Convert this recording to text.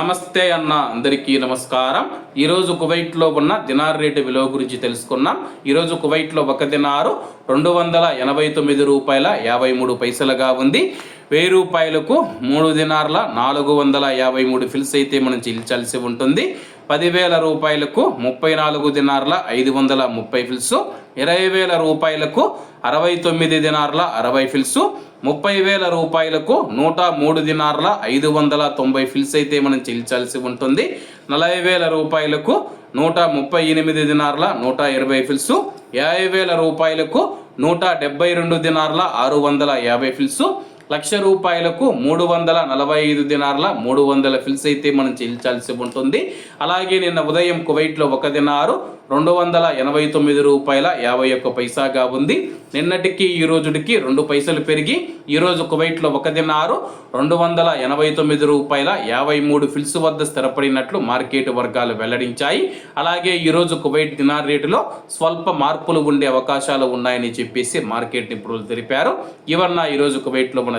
నమస్తే అన్న అందరికీ నమస్కారం. ఈరోజు కువైట్లో ఉన్న దినార్ రేటు విలువ గురించి తెలుసుకున్నాం. ఈరోజు కువైట్లో ఒక దినారు రెండు వందల ఎనభై తొమ్మిది రూపాయల యాభై మూడు పైసలుగా ఉంది. వెయ్యి రూపాయలకు మూడు దినార్ల నాలుగు వందల యాభై మూడు ఫిల్స్ అయితే మనం చెల్లించాల్సి ఉంటుంది. పదివేల రూపాయలకు ముప్పై నాలుగు దినార్ల ఐదు వందల ముప్పై ఫిల్స్ ఇరవై వేల రూపాయలకు అరవై తొమ్మిది దినార్ల అరవై ఫిల్స్ ముప్పై వేల రూపాయలకు నూట మూడు దినార్ల ఐదు వందల తొంభై ఫిల్స్ అయితే మనం చెల్లించాల్సి ఉంటుంది. నలభై వేల రూపాయలకు నూట ముప్పై ఎనిమిది దినార్ల నూట ఇరవై ఫిల్స్ యాభై వేల రూపాయలకు నూట డెబ్బై రెండు దినార్ల ఆరు వందల యాభై ఫిల్స్ లక్ష రూపాయలకు మూడు వందల నలభై ఐదు దినార్ల మూడు వందల ఫిల్స్ అయితే మనం చెల్లించాల్సి ఉంటుంది. అలాగే నిన్న ఉదయం కువైట్లో ఒక దినారు రెండు వందల ఎనభై తొమ్మిది రూపాయల యాభై ఒక్క పైసాగా ఉంది. నిన్నటికి ఈ రోజుకి రెండు పైసలు పెరిగి ఈరోజు కువైట్లో ఒక దినారు రెండు వందల ఎనభై తొమ్మిది రూపాయల యాభై మూడు ఫిల్స్ వద్ద స్థిరపడినట్లు మార్కెట్ వర్గాలు వెల్లడించాయి. అలాగే ఈరోజు కువైట్ దినార్ రేటులో స్వల్ప మార్పులు ఉండే అవకాశాలు ఉన్నాయని చెప్పేసి మార్కెట్ నిపుణులు తెలిపారు. ఇవన్న ఈరోజు కువైట్లో మన